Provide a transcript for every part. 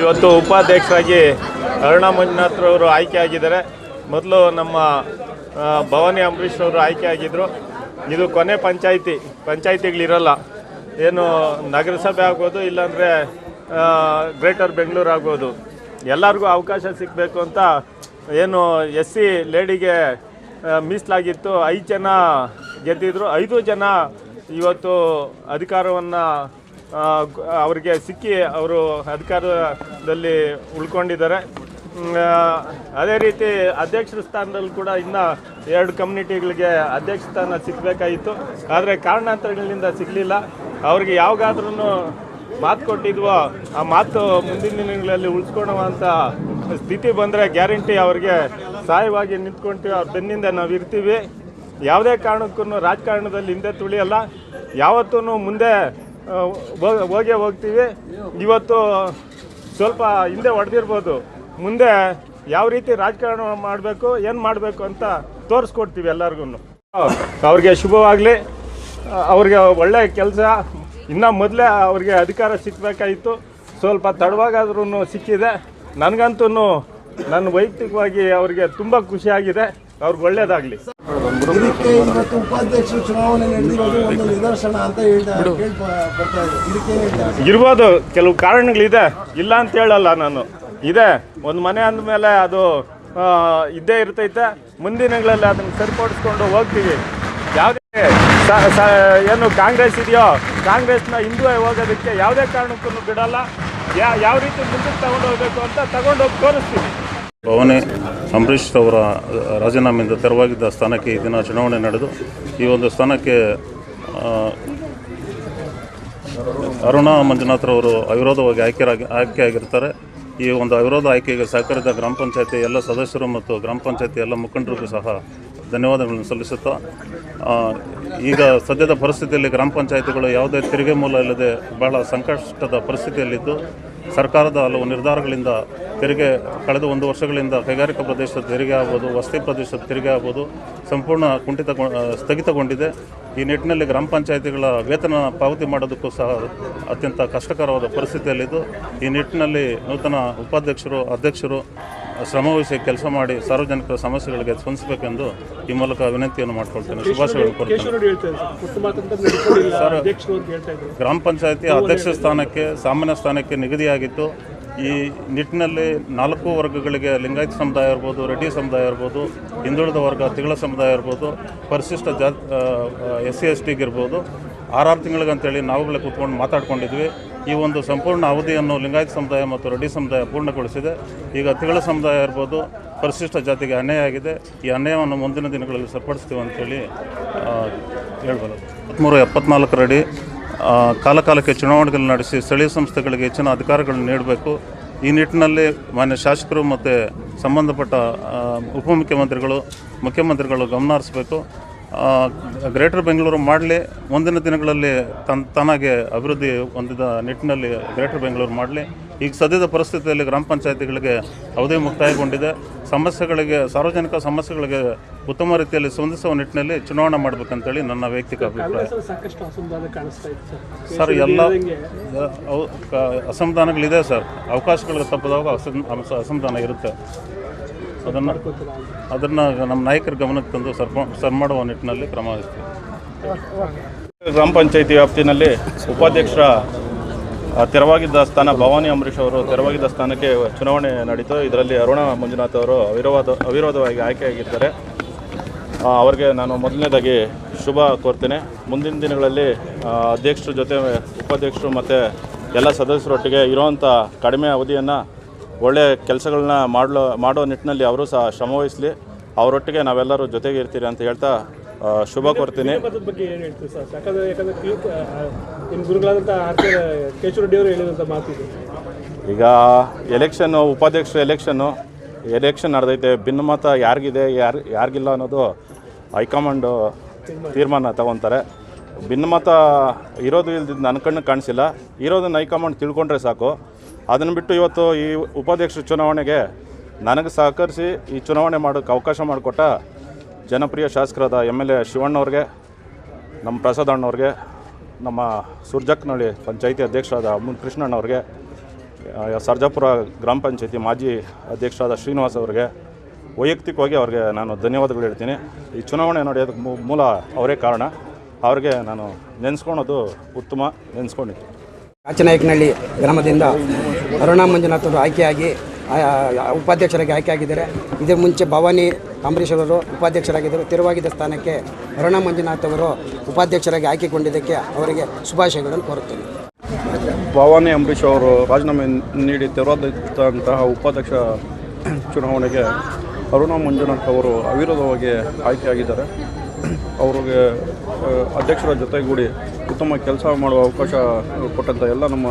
ಇವತ್ತು ಉಪಾಧ್ಯಕ್ಷರಾಗಿ ಅರುಣಾ ಮಂಜುನಾಥ್ರವರು ಆಯ್ಕೆ ಆಗಿದ್ದಾರೆ. ಮೊದಲು ನಮ್ಮ ಭವಾನಿ ಅಂಬರೀಷ್ ಅವರು ಆಯ್ಕೆ ಆಗಿದ್ದರು ಇದು ಕೊನೆ ಪಂಚಾಯಿತಿ, ಪಂಚಾಯಿತಿಗಳಿರಲ್ಲ. ಏನು ನಗರಸಭೆ ಆಗ್ಬೋದು, ಇಲ್ಲಾಂದರೆ ಗ್ರೇಟರ್ ಬೆಂಗಳೂರು ಆಗ್ಬೋದು. ಎಲ್ಲರಿಗೂ ಅವಕಾಶ ಸಿಗಬೇಕು ಅಂತ ಏನು ಎಸ್ ಸಿ ಲೇಡಿಗೆ ಮೀಸಲಾಗಿತ್ತು. ಐದು ಜನ ಗೆದ್ದಿದ್ರು. ಐದು ಜನ ಇವತ್ತು ಅಧಿಕಾರವನ್ನು ಅವರಿಗೆ ಸಿಕ್ಕಿ ಅವರು ಅಧಿಕಾರದಲ್ಲಿ ಉಳ್ಕೊಂಡಿದ್ದಾರೆ. ಅದೇ ರೀತಿ ಅಧ್ಯಕ್ಷರ ಸ್ಥಾನದಲ್ಲಿ ಕೂಡ ಇನ್ನು ಎರಡು ಕಮ್ಯುನಿಟಿಗಳಿಗೆ ಅಧ್ಯಕ್ಷ ಸ್ಥಾನ ಸಿಗಬೇಕಾಗಿತ್ತು ಆದರೆ ಕಾರಣಾಂತರಗಳಿಂದ ಸಿಗಲಿಲ್ಲ. ಅವ್ರಿಗೆ ಯಾವಾಗಾದ್ರೂ ಮಾತು ಕೊಟ್ಟಿದ್ವೋ ಆ ಮಾತು ಮುಂದಿನ ದಿನಗಳಲ್ಲಿ ಉಳಿಸ್ಕೊಳ್ಳುವಂಥ ಸ್ಥಿತಿ ಬಂದರೆ ಗ್ಯಾರಂಟಿ ಅವ್ರಿಗೆ ಸಹಾಯವಾಗಿ ನಿಂತ್ಕೊಂತೀವಿ. ಅವ್ರ ಬೆನ್ನಿಂದ ನಾವು ಇರ್ತೀವಿ. ಯಾವುದೇ ಕಾರಣಕ್ಕೂ ರಾಜಕಾರಣದಲ್ಲಿ ಹಿಂದೆ ತುಳಿಯಲ್ಲ. ಯಾವತ್ತೂ ಮುಂದೆ ಹೋಗ್- ಹೋಗೇ ಹೋಗ್ತೀವಿ. ಇವತ್ತು ಸ್ವಲ್ಪ ಹಿಂದೆ ಹೊಡೆದಿರ್ಬೋದು ಮುಂದೆ ಯಾವ ರೀತಿ ರಾಜಕಾರಣ ಮಾಡಬೇಕು, ಏನು ಮಾಡಬೇಕು ಅಂತ ತೋರಿಸ್ಕೊಡ್ತೀವಿ ಎಲ್ಲರಿಗೂ ಅವ್ರಿಗೆ ಶುಭವಾಗಲಿ. ಅವ್ರಿಗೆ ಒಳ್ಳೆಯ ಕೆಲಸ. ಇನ್ನು ಮೊದಲೇ ಅವ್ರಿಗೆ ಅಧಿಕಾರ ಸಿಕ್ಕಬೇಕಾಯಿತು ಸ್ವಲ್ಪ ತಡವಾಗಾದ್ರೂ ಸಿಕ್ಕಿದೆ. ನನಗಂತೂ ನನ್ನ ವೈಯಕ್ತಿಕವಾಗಿ ಅವರಿಗೆ ತುಂಬ ಖುಷಿಯಾಗಿದೆ. ಅವ್ರಿಗೆ ಒಳ್ಳೇದಾಗಲಿ. ಇದಕ್ಕೆ ಇವತ್ತು ಉಪಾಧ್ಯಕ್ಷರು ಚುನಾವಣೆ ನಡೆದಿರೋದು ಒಂದು ನಿದರ್ಶನ ಅಂತ ಹೇಳ್ತಾ ಕೇಳಿ ಬರ್ತಾ ಇದೆ ಇದಕ್ಕೆ ಇರ್ಬೋದು ಕೆಲವು ಕಾರಣಗಳಿದೆ. ಇಲ್ಲ ಅಂತ ಹೇಳಲ್ಲ ನಾನು. ಇದೆ ಒಂದು ಮನೆ ಅಂದಮೇಲೆ ಅದು ಇದ್ದೇ ಇರ್ತೈತೆ. ಮುಂದಿನಗಳಲ್ಲಿ ಅದನ್ನು ಸರಿಪಡಿಸ್ಕೊಂಡು ಹೋಗ್ತೀವಿ. ಯಾವುದೇ ಏನು ಕಾಂಗ್ರೆಸ್ ಇದೆಯೋ ಕಾಂಗ್ರೆಸ್ನ ಹಿಂದೂ ಹೋಗೋದಕ್ಕೆ ಯಾವುದೇ ಕಾರಣಕ್ಕೂ ಬಿಡಲ್ಲ. ಯಾವ ರೀತಿ ಮುಂದಕ್ಕೆ ತಗೊಂಡು ಹೋಗಬೇಕು ಅಂತ ತಗೊಂಡೋಗಿ ತೋರಿಸ್ತೀವಿ. ಭವನಿ ಅಂಬರೀಷ್ ಅವರ ರಾಜೀನಾಮೆಯಿಂದ ತೆರವಾಗಿದ್ದ ಸ್ಥಾನಕ್ಕೆ ಈ ದಿನ ಚುನಾವಣೆ ನಡೆದು, ಈ ಒಂದು ಸ್ಥಾನಕ್ಕೆ ಅರುಣ ಅರುಣಾ ಮಂಜುನಾಥ್ರವರು ಅವಿರೋಧವಾಗಿ ಆಯ್ಕೆಯಾಗಿ ಆಯ್ಕೆಯಾಗಿರ್ತಾರೆ. ಈ ಒಂದು ಅವಿರೋಧ ಆಯ್ಕೆಗೆ ಸಹಕರಿಸಿದ ಗ್ರಾಮ ಪಂಚಾಯತಿ ಎಲ್ಲ ಸದಸ್ಯರು ಮತ್ತು ಗ್ರಾಮ ಪಂಚಾಯತಿ ಎಲ್ಲ ಮುಖಂಡರಿಗೂ ಸಹ ಧನ್ಯವಾದಗಳನ್ನು ಸಲ್ಲಿಸುತ್ತಾ ಈಗ ಸದ್ಯದ ಪರಿಸ್ಥಿತಿಯಲ್ಲಿ ಗ್ರಾಮ ಪಂಚಾಯತಿಗಳು ಯಾವುದೇ ತೆರಿಗೆ ಮೂಲ ಇಲ್ಲದೆ ಬಹಳ ಸಂಕಷ್ಟದ ಪರಿಸ್ಥಿತಿಯಲ್ಲಿದ್ದು ಸರ್ಕಾರದ ಹಲವು ನಿರ್ಧಾರಗಳಿಂದ ತೆರಿಗೆ ಕಳೆದ ಒಂದು ವರ್ಷಗಳಿಂದ ಕೈಗಾರಿಕಾ ಪ್ರದೇಶದ ತೆರಿಗೆ ಆಗ್ಬೋದು, ವಸತಿ ಪ್ರದೇಶದ ತೆರಿಗೆ ಆಗ್ಬೋದು ಸಂಪೂರ್ಣ ಕುಂಠಿತ ಸ್ಥಗಿತಗೊಂಡಿದೆ. ಈ ನಿಟ್ಟಿನಲ್ಲಿ ಗ್ರಾಮ ಪಂಚಾಯತಿಗಳ ವೇತನ ಪಾವತಿ ಮಾಡೋದಕ್ಕೂ ಸಹ ಅತ್ಯಂತ ಕಷ್ಟಕರವಾದ ಪರಿಸ್ಥಿತಿಯಲ್ಲಿದ್ದು, ಈ ನಿಟ್ಟಿನಲ್ಲಿ ನೂತನ ಉಪಾಧ್ಯಕ್ಷರು, ಅಧ್ಯಕ್ಷರು ಶ್ರಮವಹಿಸಿ ಕೆಲಸ ಮಾಡಿ ಸಾರ್ವಜನಿಕರ ಸಮಸ್ಯೆಗಳಿಗೆ ಸ್ಪಂದಿಸಬೇಕೆಂದು ಈ ಮೂಲಕ ವಿನಂತಿಯನ್ನು ಮಾಡಿಕೊಳ್ತೇನೆ. ಶುಭಾಶಯಗಳು ಸರ್ ಗ್ರಾಮ ಪಂಚಾಯತಿ ಅಧ್ಯಕ್ಷ ಸ್ಥಾನಕ್ಕೆ ಸಾಮಾನ್ಯ ಸ್ಥಾನಕ್ಕೆ ನಿಗದಿಯಾಗಿತ್ತು. ಈ ನಿಟ್ಟಿನಲ್ಲಿ ನಾಲ್ಕು ವರ್ಗಗಳಿಗೆ ಲಿಂಗಾಯತ ಸಮುದಾಯ ಇರ್ಬೋದು ರೆಡ್ಡಿ ಸಮುದಾಯ ಇರ್ಬೋದು ಹಿಂದುಳಿದ ವರ್ಗ ತಿಗಳ ಸಮುದಾಯ ಇರ್ಬೋದು ಪರಿಶಿಷ್ಟ ಜಾತಿ ಎಸ್ ಸಿ ಎಸ್ ಟಿಗೆ ಇರ್ಬೋದು. ಆರಾರು ತಿಂಗಳಿಗಂತೇಳಿ ನಾವುಗಳೇ ಕೂತ್ಕೊಂಡು ಮಾತಾಡ್ಕೊಂಡಿದ್ವಿ. ಈ ಒಂದು ಸಂಪೂರ್ಣ ಅವಧಿಯನ್ನು ಲಿಂಗಾಯತ ಸಮುದಾಯ ಮತ್ತು ರೆಡ್ಡಿ ಸಮುದಾಯ ಪೂರ್ಣಗೊಳಿಸಿದೆ. ಈಗ ತಿಗಳ ಸಮುದಾಯ ಇರ್ಬೋದು, ಪರಿಶಿಷ್ಟ ಜಾತಿಗೆ ಅನ್ಯಾಯ ಆಗಿದೆ. ಈ ಅನ್ಯಾಯವನ್ನು ಮುಂದಿನ ದಿನಗಳಲ್ಲಿ ಸರಿಪಡಿಸ್ತೀವಿ ಅಂತೇಳಿ ಹೇಳ್ಬೋದು. ಹದಿಮೂರು ಎಪ್ಪತ್ನಾಲ್ಕರಡಿ ಕಾಲಕಾಲಕ್ಕೆ ಚುನಾವಣೆಗಳು ನಡೆಸಿ ಸ್ಥಳೀಯ ಸಂಸ್ಥೆಗಳಿಗೆ ಹೆಚ್ಚಿನ ಅಧಿಕಾರಗಳನ್ನು ನೀಡಬೇಕು. ಈ ನಿಟ್ಟಿನಲ್ಲಿ ಮಾನ್ಯ ಶಾಸಕರು ಮತ್ತು ಸಂಬಂಧಪಟ್ಟ ಉಪಮುಖ್ಯಮಂತ್ರಿಗಳು, ಮುಖ್ಯಮಂತ್ರಿಗಳು ಗಮನ ಹರಿಸಬೇಕು. ಗ್ರೇಟರ್ ಬೆಂಗಳೂರು ಮಾಡಲಿ ಮುಂದಿನ ದಿನಗಳಲ್ಲಿ ತನ್ ತನಗೆ ಅಭಿವೃದ್ಧಿ ಹೊಂದಿದ ನಿಟ್ಟಿನಲ್ಲಿ ಗ್ರೇಟರ್ ಬೆಂಗಳೂರು ಮಾಡಲಿ. ಈಗ ಸದ್ಯದ ಪರಿಸ್ಥಿತಿಯಲ್ಲಿ ಗ್ರಾಮ ಪಂಚಾಯತಿಗಳಿಗೆ ಅವಧಿ ಮುಕ್ತಾಯಗೊಂಡಿದೆ. ಸಮಸ್ಯೆಗಳಿಗೆ ಸಾರ್ವಜನಿಕ ಸಮಸ್ಯೆಗಳಿಗೆ ಉತ್ತಮ ರೀತಿಯಲ್ಲಿ ಸ್ಪಂದಿಸುವ ನಿಟ್ಟಿನಲ್ಲಿ ಚುನಾವಣೆ ಮಾಡಬೇಕಂತೇಳಿ ನನ್ನ ವೈಯಕ್ತಿಕ ಅಭಿಪ್ರಾಯ. ಸರ್. ಎಲ್ಲ ಅಸಮಾಧಾನಗಳಿದೆ ಸರ್. ಅವಕಾಶಗಳಿಗೆ ತಪ್ಪದಾಗ ಅಸಮ್- ಅಸ- ಅಸಮಾಧಾನ ಇರುತ್ತೆ. ಅದನ್ನು ಅದನ್ನು ನಮ್ಮ ನಾಯಕರ ಗಮನಕ್ಕೆ ತಂದು ಸರ್ಪ ಸರ್ ಮಾಡುವ ನಿಟ್ಟಿನಲ್ಲಿ ಕ್ರಮ ವಹಿಸ್ತೀವಿ. ಗ್ರಾಮ ಪಂಚಾಯತಿ ವ್ಯಾಪ್ತಿನಲ್ಲಿ ಉಪಾಧ್ಯಕ್ಷರ ತೆರವಾಗಿದ್ದ ಸ್ಥಾನ ಭವಾನಿ ಅಂಬರೀಷ್ ಅವರು ತೆರವಾಗಿದ್ದ ಸ್ಥಾನಕ್ಕೆ ಚುನಾವಣೆ ನಡೀತು. ಇದರಲ್ಲಿ ಅರುಣ ಮಂಜುನಾಥ್ ಅವರು ಅವಿರೋಧ, ಅವಿರೋಧವಾಗಿ ಆಯ್ಕೆಯಾಗಿದ್ದಾರೆ. ಅವರಿಗೆ ನಾನು ಮೊದಲನೇದಾಗಿ ಶುಭ ಕೋರ್ತೇನೆ. ಮುಂದಿನ ದಿನಗಳಲ್ಲಿ ಅಧ್ಯಕ್ಷರ ಜೊತೆ ಉಪಾಧ್ಯಕ್ಷರು ಮತ್ತು ಎಲ್ಲ ಸದಸ್ಯರೊಟ್ಟಿಗೆ ಇರೋವಂಥ ಕಡಿಮೆ ಅವಧಿಯನ್ನು ಒಳ್ಳೆಯ ಕೆಲಸಗಳನ್ನ ಮಾಡಲು ಮಾಡೋ ನಿಟ್ಟಿನಲ್ಲಿ ಅವರು ಸಹ ಶ್ರಮವಹಿಸಲಿ ಅವರೊಟ್ಟಿಗೆ ನಾವೆಲ್ಲರೂ ಜೊತೆಗೆ ಇರ್ತೀರಿ ಅಂತ ಹೇಳ್ತಾ ಶುಭ ಕೋರ್ತೀನಿ. ಪದದ ಬಗ್ಗೆ ಏನು ಹೇಳ್ತೀವಿ ಸರ್? ಯಾಕಂದ್ರೆ ಯಾಕಂದ್ರೆ ನಿಮ್ಮ ಗುರುಗಳಾದಂಥ ಆರ್ ಕೆ ಕೇಶವ ರೆಡ್ಡಿ ಅವರು ಹೇಳಿದಂಥ ಮಾತಿದೆ. ಈಗ ಎಲೆಕ್ಷನ್ನು ಉಪಾಧ್ಯಕ್ಷರ ಎಲೆಕ್ಷನ್ನು ಎಲೆಕ್ಷನ್ ನಡೆದೈತೆ ಭಿನ್ನಮತ ಯಾರಿಗಿದೆ ಯಾರು ಯಾರಿಗಿಲ್ಲ ಅನ್ನೋದು ಹೈಕಮಾಂಡು ತೀರ್ಮಾನ ತಗೊತಾರೆ. ಭಿನ್ನಮತ ಇರೋದು ಇಲ್ದಿದ್ದು ನನ್ನ ಕಣ್ಣು ಕಾಣಿಸಿಲ್ಲ. ಇರೋದನ್ನು ಹೈಕಮಾಂಡ್ ತಿಳ್ಕೊಂಡ್ರೆ ಸಾಕು. ಅದನ್ನು ಬಿಟ್ಟು ಇವತ್ತು ಈ ಉಪಾಧ್ಯಕ್ಷ ಚುನಾವಣೆಗೆ ನನಗೆ ಸಹಕರಿಸಿ ಈ ಚುನಾವಣೆ ಮಾಡೋಕ್ಕೆ ಅವಕಾಶ ಮಾಡಿಕೊಟ್ಟ ಜನಪ್ರಿಯ ಶಾಸಕರಾದ ಎಂ ಎಲ್ ಎ ಶಿವಣ್ಣವ್ರಿಗೆ ನಮ್ಮ ಪ್ರಸಾದ್ ಅಣ್ಣವ್ರಿಗೆ ನಮ್ಮ ಸುರ್ಜಕ್ನಹಳ್ಳಿ ಪಂಚಾಯಿತಿ ಅಧ್ಯಕ್ಷರಾದ ಅಮ್ಮನ್ ಕೃಷ್ಣಣ್ಣವ್ರಿಗೆ ಸರ್ಜಾಪುರ ಗ್ರಾಮ ಪಂಚಾಯಿತಿ ಮಾಜಿ ಅಧ್ಯಕ್ಷರಾದ ಶ್ರೀನಿವಾಸ್ ಅವರಿಗೆ, ವೈಯಕ್ತಿಕವಾಗಿ ಅವ್ರಿಗೆ ನಾನು ಧನ್ಯವಾದಗಳು ಹೇಳ್ತೀನಿ. ಈ ಚುನಾವಣೆ ನಡೆಯೋದಕ್ಕೆ ಮೂಲ ಅವರೇ ಕಾರಣ. ಅವ್ರಿಗೆ ನಾನು ನೆನೆಸ್ಕೊಳೋದು ಉತ್ತಮ, ನೆನೆಸ್ಕೊಂಡಿದ್ದೀನಿ. ಕಾಚನಾಯಕನಹಳ್ಳಿ ಗ್ರಾಮದಿಂದ ಅರುಣಾ ಮಂಜುನಾಥ್ ಅವರು ಆಯ್ಕೆಯಾಗಿ ಉಪಾಧ್ಯಕ್ಷರಾಗಿ ಆಯ್ಕೆಯಾಗಿದ್ದಾರೆ. ಇದರ ಮುಂಚೆ ಭವಾನಿ ಅಂಬರೀಷ್ ಅವರು ಉಪಾಧ್ಯಕ್ಷರಾಗಿದ್ದರು. ತೆರವಾಗಿದ್ದ ಸ್ಥಾನಕ್ಕೆ ಅರುಣಾ ಮಂಜುನಾಥ್ ಅವರು ಉಪಾಧ್ಯಕ್ಷರಾಗಿ ಆಯ್ಕೆಗೊಂಡಿದ್ದಕ್ಕೆ ಅವರಿಗೆ ಶುಭಾಶಯಗಳನ್ನು ಕೋರುತ್ತೇನೆ. ಭವಾನಿ ಅಂಬರೀಷ್ ಅವರು ರಾಜೀನಾಮೆ ನೀಡಿ ತೆರವಾದಂತಹ ಉಪಾಧ್ಯಕ್ಷ ಚುನಾವಣೆಗೆ ಅರುಣಾ ಮಂಜುನಾಥ್ ಅವರು ಅವಿರೋಧವಾಗಿ ಆಯ್ಕೆಯಾಗಿದ್ದಾರೆ. ಅವ್ರಿಗೆ ಅಧ್ಯಕ್ಷರ ಜೊತೆಗೂಡಿ ಉತ್ತಮ ಕೆಲಸ ಮಾಡುವ ಅವಕಾಶ ಕೊಟ್ಟಂಥ ಎಲ್ಲ ನಮ್ಮ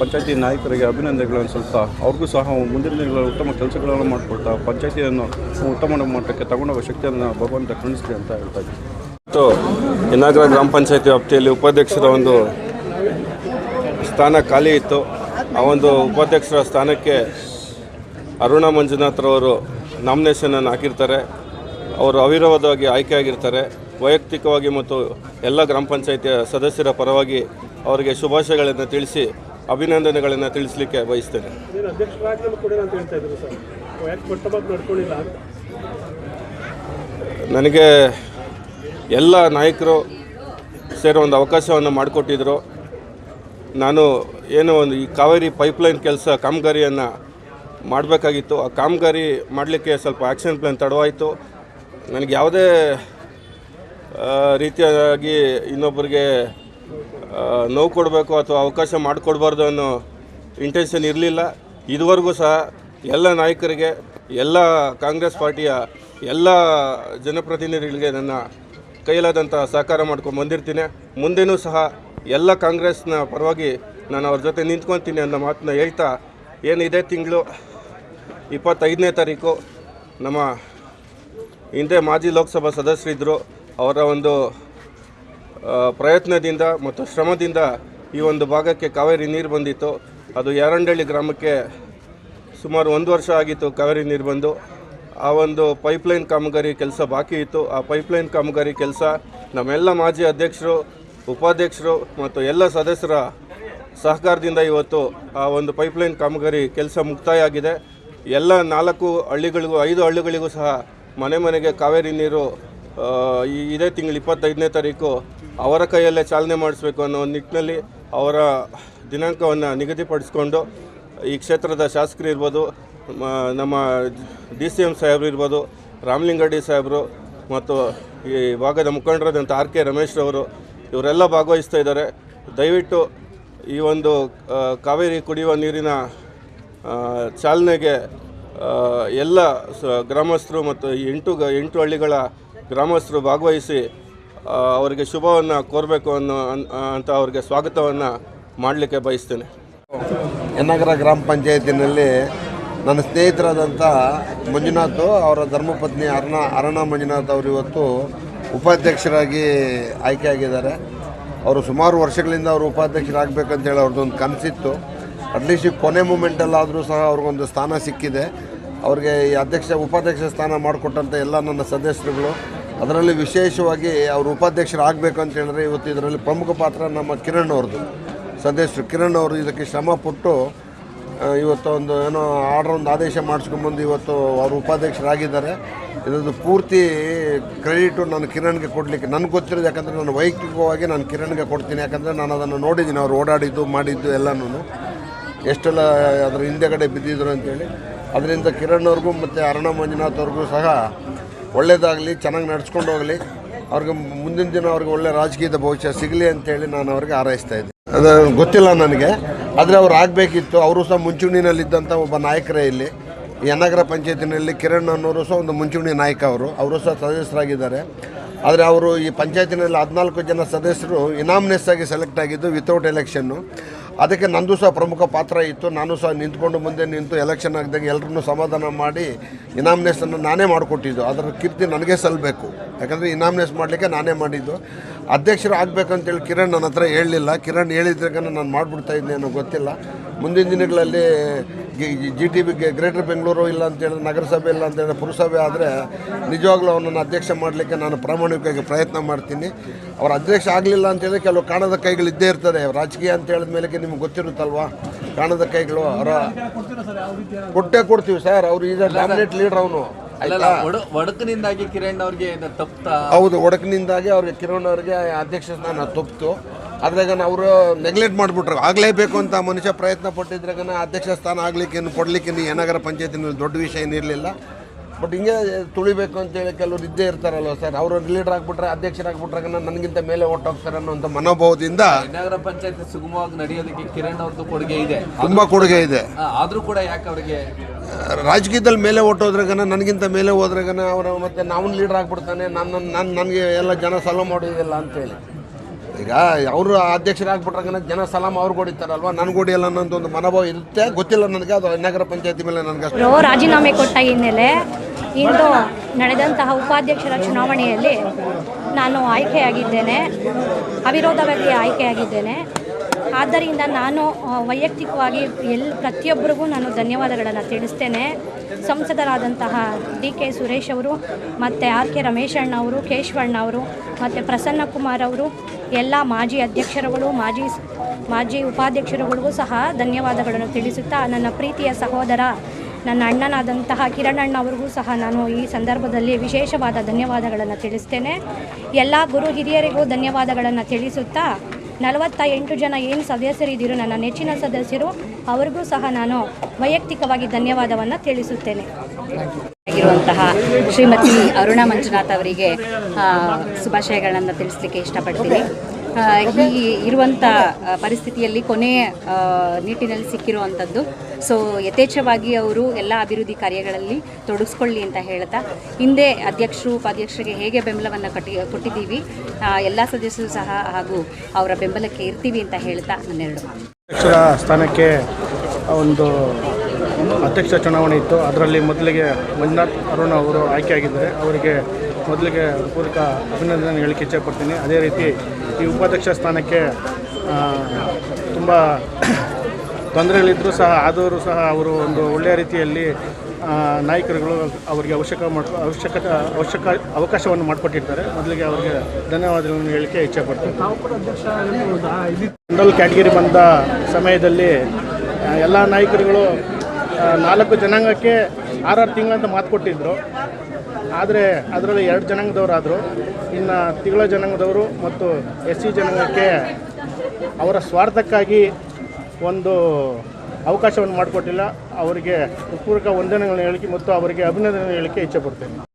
ಪಂಚಾಯತಿ ನಾಯಕರಿಗೆ ಅಭಿನಂದನೆಗಳನ್ನು ಸ್ವಲ್ಪ ಅವ್ರಿಗೂ ಸಹ ಮುಂದಿನ ದಿನಗಳಲ್ಲಿ ಉತ್ತಮ ಕೆಲಸಗಳನ್ನು ಮಾಡಿಕೊಡ್ತಾ ಪಂಚಾಯತಿಯನ್ನು ಉತ್ತಮ ಮಟ್ಟಕ್ಕೆ ತಗೊಂಡೋಗೋ ಶಕ್ತಿಯನ್ನು ಭಗವಂತ ಕಣಿಸ್ಲಿ ಅಂತ ಹೇಳ್ತಾ ಇದ್ದೀನಿ. ಮತ್ತು ಇನ್ನಾಗ್ರ ಗ್ರಾಮ ಪಂಚಾಯತಿ ವ್ಯಾಪ್ತಿಯಲ್ಲಿ ಉಪಾಧ್ಯಕ್ಷರ ಒಂದು ಸ್ಥಾನ ಖಾಲಿ ಇತ್ತು. ಆ ಒಂದು ಉಪಾಧ್ಯಕ್ಷರ ಸ್ಥಾನಕ್ಕೆ ಅರುಣಾ ಮಂಜುನಾಥ್ರವರು ನಾಮಿನೇಷನನ್ನು ಹಾಕಿರ್ತಾರೆ. ಅವರು ಅವಿರೋಧವಾಗಿ ಆಯ್ಕೆಯಾಗಿರ್ತಾರೆ. ವೈಯಕ್ತಿಕವಾಗಿ ಮತ್ತು ಎಲ್ಲ ಗ್ರಾಮ ಪಂಚಾಯಿತಿಯ ಸದಸ್ಯರ ಪರವಾಗಿ ಅವರಿಗೆ ಶುಭಾಶಯಗಳನ್ನು ತಿಳಿಸಿ ಅಭಿನಂದನೆಗಳನ್ನು ತಿಳಿಸಲಿಕ್ಕೆ ಬಯಸ್ತೇನೆ. ನನಗೆ ಎಲ್ಲ ನಾಯಕರು ಸೇರೋ ಒಂದು ಅವಕಾಶವನ್ನು ಮಾಡಿಕೊಟ್ಟಿದ್ರು. ನಾನು ಏನು ಒಂದು ಈ ಕಾವೇರಿ ಪೈಪ್ಲೈನ್ ಕೆಲಸ ಕಾಮಗಾರಿಯನ್ನು ಮಾಡಬೇಕಾಗಿತ್ತು. ಆ ಕಾಮಗಾರಿ ಮಾಡಲಿಕ್ಕೆ ಸ್ವಲ್ಪ ಆ್ಯಕ್ಷನ್ ಪ್ಲ್ಯಾನ್ ತಡವಾಯಿತು. ನನಗೆ ಯಾವುದೇ ರೀತಿಯಾಗಿ ಇನ್ನೊಬ್ಬರಿಗೆ ನೋವು ಕೊಡಬೇಕು ಅಥವಾ ಅವಕಾಶ ಮಾಡಿಕೊಡ್ಬಾರ್ದು ಅನ್ನೋ ಇಂಟೆನ್ಷನ್ ಇರಲಿಲ್ಲ. ಇದುವರೆಗೂ ಸಹ ಎಲ್ಲ ನಾಯಕರಿಗೆ, ಎಲ್ಲ ಕಾಂಗ್ರೆಸ್ ಪಾರ್ಟಿಯ ಎಲ್ಲ ಜನಪ್ರತಿನಿಧಿಗಳಿಗೆ ನನ್ನ ಕೈಲಾದಂಥ ಸಹಕಾರ ಮಾಡ್ಕೊಂಡು ಬಂದಿರ್ತೀನಿ. ಮುಂದೆನೂ ಸಹ ಎಲ್ಲ ಕಾಂಗ್ರೆಸ್ನ ಪರವಾಗಿ ನಾನು ಅವ್ರ ಜೊತೆ ನಿಂತ್ಕೊತೀನಿ ಅನ್ನೋ ಮಾತನ್ನ ಹೇಳ್ತಾ ಏನು ಇದೇ ತಿಂಗಳು ಇಪ್ಪತ್ತೈದನೇ ತಾರೀಕು ನಮ್ಮ ಹಿಂದೆ ಮಾಜಿ ಲೋಕಸಭಾ ಸದಸ್ಯರಿದ್ದರು ಅವರ ಒಂದು ಪ್ರಯತ್ನದಿಂದ ಮತ್ತು ಶ್ರಮದಿಂದ ಈ ಒಂದು ಭಾಗಕ್ಕೆ ಕಾವೇರಿ ನೀರು ಬಂದಿತ್ತು. ಅದು ಯಾರಂಡಳ್ಳಿ ಗ್ರಾಮಕ್ಕೆ ಸುಮಾರು ಒಂದು ವರ್ಷ ಆಗಿತ್ತು ಕಾವೇರಿ ನೀರು ಬಂದು. ಆ ಒಂದು ಪೈಪ್ಲೈನ್ ಕಾಮಗಾರಿ ಕೆಲಸ ಬಾಕಿ ಇತ್ತು. ಆ ಪೈಪ್ಲೈನ್ ಕಾಮಗಾರಿ ಕೆಲಸ ನಮ್ಮೆಲ್ಲ ಮಾಜಿ ಅಧ್ಯಕ್ಷರು, ಉಪಾಧ್ಯಕ್ಷರು ಮತ್ತು ಎಲ್ಲ ಸದಸ್ಯರ ಸಹಕಾರದಿಂದ ಇವತ್ತು ಆ ಒಂದು ಪೈಪ್ಲೈನ್ ಕಾಮಗಾರಿ ಕೆಲಸ ಮುಕ್ತಾಯ ಆಗಿದೆ ಎಲ್ಲ ನಾಲ್ಕು ಹಳ್ಳಿಗಳಿಗೂ, ಐದು ಹಳ್ಳಿಗಳಿಗೂ ಸಹ ಮನೆ ಮನೆಗೆ ಕಾವೇರಿ ನೀರು ಇದೇ ತಿಂಗಳು ಇಪ್ಪತ್ತೈದನೇ ತಾರೀಕು ಅವರ ಕೈಯಲ್ಲೇ ಚಾಲನೆ ಮಾಡಿಸಬೇಕು ಅನ್ನೋ ಒಂದು ನಿಟ್ಟಿನಲ್ಲಿ ಅವರ ದಿನಾಂಕವನ್ನು ನಿಗದಿಪಡಿಸಿಕೊಂಡು ಈ ಕ್ಷೇತ್ರದ ಶಾಸಕರು ಇರ್ಬೋದು ನಮ್ಮ ಡಿ ಸಿ ಎಂ ಸಾಹೇಬರು ಇರ್ಬೋದು, ರಾಮಲಿಂಗಡ್ಡಿ ಸಾಹೇಬರು ಮತ್ತು ಈ ಭಾಗದ ಮುಖಂಡರಾದಂಥ ಆರ್ ಕೆ ರಮೇಶ್ ಅವರು, ಇವರೆಲ್ಲ ಭಾಗವಹಿಸ್ತಾ ಇದ್ದಾರೆ. ದಯವಿಟ್ಟು ಈ ಒಂದು ಕಾವೇರಿ ಕುಡಿಯುವ ನೀರಿನ ಚಾಲನೆಗೆ ಎಲ್ಲ ಗ್ರಾಮಸ್ಥರು ಮತ್ತು ಎಂಟು ಎಂಟು ಹಳ್ಳಿಗಳ ಗ್ರಾಮಸ್ಥರು ಭಾಗವಹಿಸಿ ಅವರಿಗೆ ಶುಭವನ್ನು ಕೋರಬೇಕು ಅನ್ನೋ ಅನ್- ಅಂತ ಅವರಿಗೆ ಸ್ವಾಗತವನ್ನು ಮಾಡಲಿಕ್ಕೆ ಬಯಸ್ತೇನೆ. ಯನಗರ ಗ್ರಾಮ ಪಂಚಾಯತಿನಲ್ಲಿ ನನ್ನ ಸ್ನೇಹಿತರಾದಂಥ ಮಂಜುನಾಥ್ ಅವರ ಧರ್ಮಪತ್ನಿ ಅರ್ಣ ಅರಣ ಮಂಜುನಾಥ್ ಅವರು ಇವತ್ತು ಉಪಾಧ್ಯಕ್ಷರಾಗಿ ಆಯ್ಕೆಯಾಗಿದ್ದಾರೆ ಅವರು ಸುಮಾರು ವರ್ಷಗಳಿಂದ ಅವರು ಉಪಾಧ್ಯಕ್ಷರಾಗಬೇಕಂತೇಳಿ ಅವ್ರದ್ದೊಂದು ಕನಸಿತ್ತು. ಅಟ್ಲೀಸ್ಟ್ ಈ ಕೊನೆ ಮೂಮೆಂಟಲ್ಲಾದರೂ ಸಹ ಅವ್ರಿಗೊಂದು ಸ್ಥಾನ ಸಿಕ್ಕಿದೆ. ಅವ್ರಿಗೆ ಈ ಅಧ್ಯಕ್ಷ, ಉಪಾಧ್ಯಕ್ಷ ಸ್ಥಾನ ಮಾಡಿಕೊಟ್ಟಂಥ ಎಲ್ಲ ನನ್ನ ಸದಸ್ಯರುಗಳು ಅದರಲ್ಲಿ ವಿಶೇಷವಾಗಿ ಅವರು ಉಪಾಧ್ಯಕ್ಷರಾಗಬೇಕು ಅಂತ ಹೇಳಿದ್ರೆ ಇವತ್ತು ಇದರಲ್ಲಿ ಪ್ರಮುಖ ಪಾತ್ರ ನಮ್ಮ ಕಿರಣ್ ಅವ್ರದ್ದು. ಸದಸ್ಯರು ಕಿರಣ್ ಅವರು ಇದಕ್ಕೆ ಶ್ರಮ ಪಟ್ಟು ಇವತ್ತು ಒಂದು ಏನೋ ಆರ್ಡರ್ ಒಂದು ಆದೇಶ ಮಾಡಿಸ್ಕೊಂಬಂದು ಇವತ್ತು ಅವರು ಉಪಾಧ್ಯಕ್ಷರಾಗಿದ್ದಾರೆ. ಇದರದ್ದು ಪೂರ್ತಿ ಕ್ರೆಡಿಟು ನಾನು ಕಿರಣ್ಗೆ ಕೊಡಲಿಕ್ಕೆ ನನಗೆ ಗೊತ್ತಿರೋದು ಯಾಕಂದರೆ ನಾನು ವೈಯಕ್ತಿಕವಾಗಿ ನಾನು ಕಿರಣ್ಗೆ ಕೊಡ್ತೀನಿ, ಯಾಕಂದರೆ ನಾನು ಅದನ್ನು ನೋಡಿದ್ದೀನಿ, ಅವ್ರು ಓಡಾಡಿದ್ದು, ಮಾಡಿದ್ದು ಎಲ್ಲನೂ ಎಷ್ಟೆಲ್ಲ ಅದರ ಹಿಂದೆಗಡೆ ಬಿದ್ದಿದ್ರು ಅಂತೇಳಿ. ಅದರಿಂದ ಕಿರಣ್ ಅವ್ರಿಗೂ ಮತ್ತು ಅರುಣ ಮಂಜುನಾಥ್ ಅವ್ರಿಗೂ ಸಹ ಒಳ್ಳೇದಾಗಲಿ, ಚೆನ್ನಾಗಿ ನಡ್ಸ್ಕೊಂಡು ಹೋಗಲಿ. ಅವ್ರಿಗೆ ಮುಂದಿನ ದಿನ ಅವ್ರಿಗೆ ಒಳ್ಳೆ ರಾಜಕೀಯದ ಭವಿಷ್ಯ ಸಿಗಲಿ ಅಂತೇಳಿ ನಾನು ಅವ್ರಿಗೆ ಹಾರೈಸ್ತಾ ಇದ್ದೆ ಅದು ಗೊತ್ತಿಲ್ಲ ನನಗೆ. ಆದರೆ ಅವ್ರು ಆಗಬೇಕಿತ್ತು. ಅವರು ಸಹ ಮುಂಚೂಣಿನಲ್ಲಿದ್ದಂಥ ಒಬ್ಬ ನಾಯಕರೇ ಇಲ್ಲಿ. ಯನಗರ ಪಂಚಾಯತಿನಲ್ಲಿ ಕಿರಣ್ ಅನ್ನೋರು ಸಹ ಒಂದು ಮುಂಚೂಣಿ ನಾಯಕ ಅವರು. ಅವರು ಸಹ ಸದಸ್ಯರಾಗಿದ್ದಾರೆ. ಆದರೆ ಅವರು ಈ ಪಂಚಾಯತಿನಲ್ಲಿ ಹದಿನಾಲ್ಕು ಜನ ಸದಸ್ಯರು ಇನಾಮ್ನೆಸ್ ಆಗಿ ಸೆಲೆಕ್ಟ್ ಆಗಿದ್ದು ವಿತೌಟ್ ಎಲೆಕ್ಷನ್ನು ಅದಕ್ಕೆ ನಂದು ಸಹ ಪ್ರಮುಖ ಪಾತ್ರ ಇತ್ತು. ನಾನು ಸಹ ನಿಂತ್ಕೊಂಡು ಮುಂದೆ ನಿಂತು ಎಲೆಕ್ಷನ್ ಆಗಿದ್ದಾಗ ಎಲ್ಲರನ್ನೂ ಸಮಾಧಾನ ಮಾಡಿ, ಇನಾಮಿನೇಷನ್ ನಾನೇ ಮಾಡಿಕೊಟ್ಟಿದ್ದು. ಅದರ ಕೀರ್ತಿ ನನಗೆ ಸಲ್ಲಬೇಕು ಯಾಕಂದರೆ ಇನಾಮಿನೇಸ್ ಮಾಡಲಿಕ್ಕೆ ನಾನೇ ಮಾಡಿದ್ದು. ಅಧ್ಯಕ್ಷರು ಆಗಬೇಕಂತೇಳಿ ಕಿರಣ್ ನನ್ನ ಹತ್ರ ಹೇಳಲಿಲ್ಲ. ಕಿರಣ್ ಹೇಳಿದ್ರಾಗ ನಾನು ಮಾಡಿಬಿಡ್ತಾ ಇದ್ದೆ ಅನ್ನೋ ಗೊತ್ತಿಲ್ಲ. ಮುಂದಿನ ದಿನಗಳಲ್ಲಿ G T B greater Bengaluru ಇಲ್ಲ ಅಂತೇಳಿ ನಗರಸಭೆ ಇಲ್ಲ ಅಂತೇಳಿ ಪುರಸಭೆ ಆದರೆ ನಿಜವಾಗ್ಲೂ ಅವನನ್ನು ಅಧ್ಯಕ್ಷ ಮಾಡಲಿಕ್ಕೆ ನಾನು ಪ್ರಾಮಾಣಿಕವಾಗಿ ಪ್ರಯತ್ನ ಮಾಡ್ತೀನಿ. ಅವ್ರ ಅಧ್ಯಕ್ಷ ಆಗಲಿಲ್ಲ ಅಂತೇಳಿ ಕೆಲವು ಕಾಣದ ಕೈಗಳು ಇದ್ದೇ ಇರ್ತದೆ. ರಾಜಕೀಯ ಅಂತ ಹೇಳಿದ ಮೇಲೆ ನಿಮ್ಗೆ ಗೊತ್ತಿರುತ್ತಲ್ವಾ? ಕಾಣದ ಕೈಗಳು ಅವರ ಕೊಟ್ಟೆ ಕೊಡ್ತೀವಿ ಸರ್. ಅವರು ಈಗ ಡಾಮಿನೇಟ್ ಲೀಡರ್ ಅವನು. ಒಡಕಿನಿಂದಾಗಿ ಕಿರಣ್ ಅವ್ರಿಗೆ ತಪ್ಪ ಹೌದು ಒಡಕಿನಿಂದಾಗಿ ಅವ್ರಿಗೆ ಕಿರಣ್ ಅವ್ರಿಗೆ ಅಧ್ಯಕ್ಷ ಸ್ಥಾನ ತಪ್ಪಿತು ಅದ್ರಾಗ ಅವರು ನೆಗ್ಲೆಕ್ಟ್ ಮಾಡಿಬಿಟ್ರು. ಆಗಲೇಬೇಕು ಅಂತ ಮನುಷ್ಯ ಪ್ರಯತ್ನ ಪಟ್ಟಿದ್ರಾಗ ಅಧ್ಯಕ್ಷ ಸ್ಥಾನ ಆಗ್ಲಿಕ್ಕೇನು ಕೊಡ್ಲಿಕ್ಕೇನು ಏನಾಗರ ಪಂಚಾಯತಿನಲ್ಲಿ ದೊಡ್ಡ ವಿಷಯ ಏನಿರಲಿಲ್ಲ ಬಟ್ ಹಿಂಗೆ ತುಳಿಬೇಕು ಅಂತೇಳಿ ಕೆಲವರು ಇದ್ದೇ ಇರ್ತಾರಲ್ವ ಸರ್? ಅವರು ಲೀಡರ್ ಆಗ್ಬಿಟ್ರೆ ಅಧ್ಯಕ್ಷರಾಗ್ಬಿಟ್ರಾಗ ನನಗಿಂತ ಮೇಲೆ ಹೋಗ್ತಾರೆ ಅನ್ನೋಂಥ ಮನೋಭಾವದಿಂದ ನಗರ ಪಂಚಾಯತ್ ಸುಗಮವಾಗಿ ನಡೆಯೋದಕ್ಕೆ ಕಿರಣ್ ಅವ್ರದ್ದು ಕೊಡುಗೆ ಇದೆ. ತುಂಬ ಕೊಡುಗೆ ಇದೆ. ಆದ್ರೂ ಕೂಡ ಯಾಕೆ ಅವ್ರಿಗೆ ರಾಜಕೀಯದಲ್ಲಿ ಮೇಲೆ ಹೊಟ್ಟೋದ್ರಾಗನ ನನಗಿಂತ ಮೇಲೆ ಹೋದ್ರಾಗನ ಅವರು ಮತ್ತೆ ನಾವು ಲೀಡರ್ ಆಗ್ಬಿಡ್ತಾನೆ, ನನ್ನ, ನಾನು, ನನಗೆ ಎಲ್ಲ ಜನ ಸಲ ಮಾಡೋದಿಲ್ಲ ಅಂತೇಳಿ. ಈಗ ಅವರು ಅಧ್ಯಕ್ಷರಾಗ್ಬಿಟ್ರಾಗನ ಜನ ಸಲಾಮ್ ಅವ್ರು ಹೊಡಿತಾರಲ್ವ ನನಗೆ ಹೊಡಿಯಲ್ಲ ಅನ್ನೋದು ಒಂದು ಮನೋಭಾವ ಇರುತ್ತೆ, ಗೊತ್ತಿಲ್ಲ ನನಗೆ, ಅದು ನಗರ ಪಂಚಾಯತಿ ಮೇಲೆ ನನಗೆ ರಾಜೀನಾಮೆ ಕೊಟ್ಟ ಹಿನ್ನೆಲೆ ಇಂದು ನಡೆದಂತಹ ಉಪಾಧ್ಯಕ್ಷರ ಚುನಾವಣೆಯಲ್ಲಿ ನಾನು ಆಯ್ಕೆಯಾಗಿದ್ದೇನೆ ಅವಿರೋಧವಾಗಿ ಆಯ್ಕೆಯಾಗಿದ್ದೇನೆ. ಆದ್ದರಿಂದ ನಾನು ವೈಯಕ್ತಿಕವಾಗಿ ಎಲ್, ಪ್ರತಿಯೊಬ್ಬರಿಗೂ ನಾನು ಧನ್ಯವಾದಗಳನ್ನು ತಿಳಿಸ್ತೇನೆ. ಸಂಸದರಾದಂತಹ ಡಿ ಕೆ ಸುರೇಶ್ ಅವರು, ಮತ್ತು ಆರ್ ಕೆ ರಮೇಶ್ ಅವರು ಕೇಶವಣ್ಣ ಅವರು, ಮತ್ತು ಪ್ರಸನ್ನ ಕುಮಾರ್ ಅವರು, ಎಲ್ಲ ಮಾಜಿ ಅಧ್ಯಕ್ಷರುಗಳು, ಮಾಜಿ ಮಾಜಿ ಉಪಾಧ್ಯಕ್ಷರುಗಳಿಗೂ ಸಹ ಧನ್ಯವಾದಗಳನ್ನು ತಿಳಿಸುತ್ತಾ, ನನ್ನ ಪ್ರೀತಿಯ ಸಹೋದರ, ನನ್ನ ಅಣ್ಣನಾದಂತಹ ಕಿರಣ್ ಅಣ್ಣ ಅವರಿಗೂ ಸಹ ನಾನು ಈ ಸಂದರ್ಭದಲ್ಲಿ ವಿಶೇಷವಾದ ಧನ್ಯವಾದಗಳನ್ನು ತಿಳಿಸ್ತೇನೆ. ಎಲ್ಲ ಗುರು ಹಿರಿಯರಿಗೂ ಧನ್ಯವಾದಗಳನ್ನು ತಿಳಿಸುತ್ತಾ ನಲವತ್ತ ಎಂಟು ಜನ ಏನು ಸದಸ್ಯರಿದ್ದೀರೋ ನನ್ನ ನೆಚ್ಚಿನ ಸದಸ್ಯರು, ಅವರಿಗೂ ಸಹ ನಾನು ವೈಯಕ್ತಿಕವಾಗಿ ಧನ್ಯವಾದವನ್ನು ತಿಳಿಸುತ್ತೇನೆ. ಆಗಿರುವಂತಹ ಶ್ರೀಮತಿ ಅರುಣಾ ಮಂಜುನಾಥ್ ಅವರಿಗೆ ಶುಭಾಶಯಗಳನ್ನು ತಿಳಿಸ್ಲಿಕ್ಕೆ ಇಷ್ಟಪಡ್ತೀನಿ. ಈ ಇರುವಂಥ ಪರಿಸ್ಥಿತಿಯಲ್ಲಿ ಕೊನೆ ನಿಟ್ಟಿನಲ್ಲಿ ಸಿಕ್ಕಿರುವಂಥದ್ದು ಸೊ ಯಥೇಚ್ಛವಾಗಿ ಅವರು ಎಲ್ಲ ಅಭಿವೃದ್ಧಿ ಕಾರ್ಯಗಳಲ್ಲಿ ತೊಡಗಿಸ್ಕೊಳ್ಳಿ ಅಂತ ಹೇಳ್ತಾ, ಹಿಂದೆ ಅಧ್ಯಕ್ಷರು, ಉಪಾಧ್ಯಕ್ಷರಿಗೆ ಹೇಗೆ ಬೆಂಬಲವನ್ನು ಕಟ್ಟಿ, ಕೊಟ್ಟಿದ್ದೀವಿ ಎಲ್ಲ ಸದಸ್ಯರು ಸಹ ಹಾಗೂ ಅವರ ಬೆಂಬಲಕ್ಕೆ ಇರ್ತೀವಿ ಅಂತ ಹೇಳ್ತಾ ನನ್ನೆರಡು. ಅಧ್ಯಕ್ಷರ ಸ್ಥಾನಕ್ಕೆ ಒಂದು ಅಧ್ಯಕ್ಷ ಚುನಾವಣೆ ಇತ್ತು. ಅದರಲ್ಲಿ ಮೊದಲಿಗೆ ಮಂಜುನಾಥ್ ಅರುಣ್ ಅವರು ಆಯ್ಕೆಯಾಗಿದ್ದಾರೆ. ಅವರಿಗೆ ಮೊದಲಿಗೆ ಪೂರ್ವಕ ಅಭಿನಂದನೆ ಹೇಳಿಕೆ ಇಚ್ಛೆಪಡ್ತೀನಿ. ಅದೇ ರೀತಿ ಈ ಉಪಾಧ್ಯಕ್ಷ ಸ್ಥಾನಕ್ಕೆ ತುಂಬ ತೊಂದರೆಗಳಿದ್ದರೂ ಸಹ, ಆದವರು ಸಹ ಅವರು ಒಂದು ಒಳ್ಳೆಯ ರೀತಿಯಲ್ಲಿ ನಾಯಕರುಗಳು ಅವರಿಗೆ ಅವಶ್ಯಕ ಮಾಡ್ ಅವಶ್ಯಕತೆ ಅವಶ್ಯಕ ಅವಕಾಶವನ್ನು ಮಾಡಿಕೊಟ್ಟಿರ್ತಾರೆ ಮೊದಲಿಗೆ ಅವರಿಗೆ ಧನ್ಯವಾದಗಳನ್ನು ಹೇಳಿಕೆ ಇಚ್ಛೆಪಡ್ತೀನಿ. ಜನರಲ್ ಕ್ಯಾಟಗಿರಿ ಬಂದ ಸಮಯದಲ್ಲಿ ಎಲ್ಲ ನಾಯಕರುಗಳು ನಾಲ್ಕು ಜನಾಂಗಕ್ಕೆ ಆರಾರು ತಿಂಗಳಂತ ಮಾತು ಕೊಟ್ಟಿದ್ದರು ಆದರೆ ಅದರಲ್ಲಿ ಎರಡು ಜನಾಂಗದವರಾದರು. ಇನ್ನು ತಿಂಗಳ ಜನಾಂಗದವರು ಮತ್ತು ಎಸ್ ಸಿ ಜನಾಂಗಕ್ಕೆ ಅವರ ಸ್ವಾರ್ಥಕ್ಕಾಗಿ ಒಂದು ಅವಕಾಶವನ್ನು ಮಾಡಿಕೊಟ್ಟಿಲ್ಲ. ಅವರಿಗೆ ಪೂರ್ವಕ ವಂದನೆಗಳನ್ನು ಹೇಳಿಕೆ ಮತ್ತು ಅವರಿಗೆ ಅಭಿನಂದನೆ ಹೇಳಿಕೆ ಇಚ್ಛೆ ಪಡ್ತೇನೆ.